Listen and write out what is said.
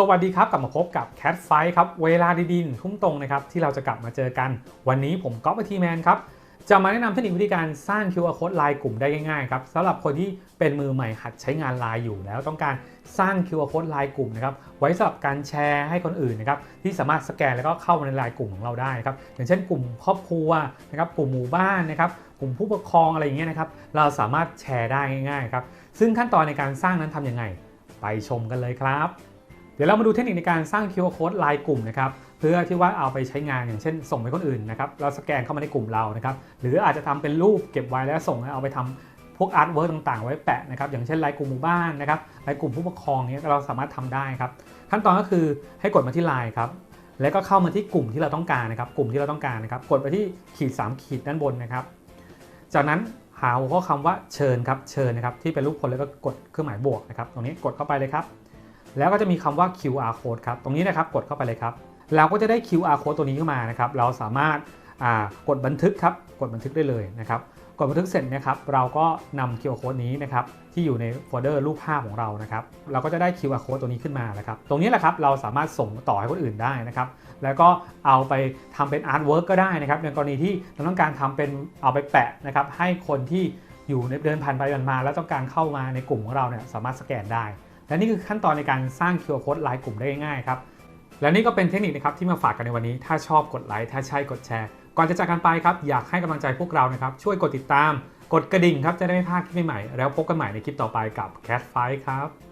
สวัสดีครับ กลับมาพบกับ Cat f i ครับ เวลาดีๆหนึ่งทุ่มตรงนะครับ ที่เราจะกลับมาเจอกัน วันนี้ผมก๊อฟทีแมนครับ จะมาแนะนำเทคนิควิธีการสร้าง QR code ไลน์กลุ่มได้ง่ายๆครับสำหรับคนที่เป็นมือใหม่หัดใช้งานไลน์อยู่แล้วต้องการสร้าง QR code ไลน์กลุ่มนะครับไว้สำหรับการแชร์ให้คนอื่นนะครับที่สามารถสแกนแล้วก็เข้ามาในไลน์กลุ่มของเราได้ครับอย่างเช่น กลุ่มครอบครัวนะครับกลุ่มหมู่บ้านนะครับกลุ่มผู้ปกครองอะไรอย่างเงี้ยนะครับเราสามารถแชร์ได้ง่ายๆครับซึ่งขั้นตอนในการสร้างนั้นทำยังไง ไปชมกันเลยครับ เดี๋ยวเรามาดูเทคนิคในการสร้าง QR code ลน์กลุ่มนะครับเพื่อที่ว่าเอาไปใช้งานอย่างเช่น ส่งไปคนอื่นนะครับเราสแกนเข้ามาในกลุ่มเรานะครับหรืออาจจะทำเป็นรูปเก็บไว้แล้วส่งเอาไปทำพวกอาร์ตเวิร์กต่างๆ ไว้แปะนะครับอย่างเช่นลน์กลุ่มหมู่บ้านนะครับลน์กลุ่มผู้ปกครองเนี้ยเราสามารถทำได้ครับขั้นตอนก็คือให้กดมาที่ไลน์ครับแล้วก็เข้ามาที่กลุ่มที่เราต้องการนะครับกลุ่มที่เราต้องการนะครับกดไปที่ขีด 3 ขีดด้านบนนะครับ จากนั้นหาหัวข้อคำว่าเชิญครับเชิญนะครับที่เป็นรูปคนแล้วก็กดเครื่องหมายบวกนะครับตรงนี้กดเข้าไปเลยครับ แล้วก็จะมีคำว่า QR code ครับ ตรงนี้นะครับกดเข้าไปเลยครับ เราก็จะได้ QR code ตัวนี้ขึ้นมานะครับ เราสามารถกดบันทึกครับ กดบันทึกได้เลยนะครับ กดบันทึกเสร็จนะครับ เราก็นำ QR code นี้นะครับที่อยู่ในโฟลเดอร์รูปภาพของเรานะครับ เราก็จะได้ QR code ตัวนี้ขึ้นมานะครับ ตรงนี้แหละครับ เราสามารถส่งต่อให้คนอื่นได้นะครับ แล้วก็เอาไปทำเป็นอาร์ตเวิร์กก็ได้นะครับ ในกรณีที่เราต้องการทำเป็นเอาไปแปะนะครับ ให้คนที่อยู่ในเดินผ่านไปผ่านมา แล้วต้องการเข้ามาในกลุ่มของเราเนี่ยสามารถสแกนได้ และนี่คือขั้นตอนในการสร้าง QR code ไลน์กลุ่มได้ง่ายๆครับและนี่ก็เป็นเทคนิคนะครับที่มาฝากกันในวันนี้ ถ้าชอบกดไลค์ถ้าใช่กดแชร์ ก่อนจะจากกันไปครับอยากให้กำลังใจพวกเรานะครับช่วยกดติดตาม กดกระดิ่งครับจะได้ไม่พลาดคลิปใหม่ๆแล้วพบกันใหม่ในคลิปต่อไปกับ Cat Fight ครับ